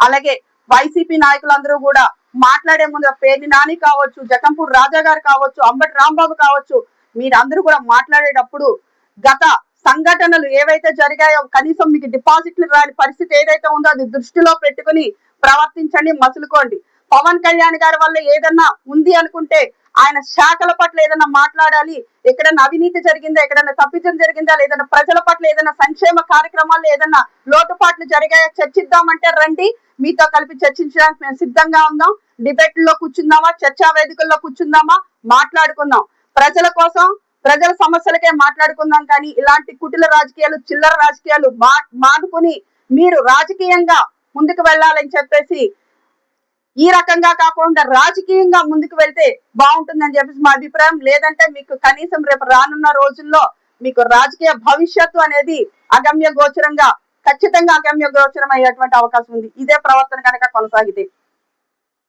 అలాగే వైసీపీ నాయకులందరూ కూడా మాట్లాడే ముందు పేర్ని నాని కావచ్చు జకంపూడి రాజా గారు కావచ్చు అంబటి రాంబాబు కావచ్చు మీరందరూ కూడా మాట్లాడేటప్పుడు గత సంఘటనలు ఏవైతే జరిగాయో కనీసం మీకు డిపాజిట్లు రాని పరిస్థితి ఏదైతే ఉందో అది దృష్టిలో పెట్టుకుని ప్రవర్తించండి మసులుకోండి. పవన్ కళ్యాణ్ గారి వల్ల ఏదన్నా ఉంది అనుకుంటే ఆయన శాఖల పట్ల ఏదైనా మాట్లాడాలి ఎక్కడైనా అవినీతి జరిగిందా ఎక్కడైనా తప్పిదం జరిగిందా లేదన్నా ప్రజల పట్ల ఏదైనా సంక్షేమ కార్యక్రమాల్లో ఏదైనా లోటుపాట్లు జరిగాయో చర్చిద్దామంటే రండి. మీతో కలిపి చర్చించడానికి మేము సిద్ధంగా ఉన్నాం. డిబేట్లో కూర్చుందామా? చర్చా వేదికల్లో కూర్చుందామా? మాట్లాడుకుందాం. ప్రజల కోసం ప్రజల సమస్యలకే మాట్లాడుకుందాం కానీ ఇలాంటి కుటిల రాజకీయాలు చిల్లర రాజకీయాలు మా మానుకుని మీరు రాజకీయంగా ముందుకు వెళ్ళాలని చెప్పేసి ఈ రకంగా కాకుండా రాజకీయంగా ముందుకు వెళ్తే బాగుంటుందని చెప్పేసి మా అభిప్రాయం. లేదంటే మీకు కనీసం రేపు రానున్న రోజుల్లో మీకు రాజకీయ భవిష్యత్తు అనేది అగమ్య గోచరంగా ఖచ్చితంగా అగమ్య గోచరం అయ్యేటువంటి అవకాశం ఉంది. ఇదే ప్రవర్తన కనుక కొనసాగితే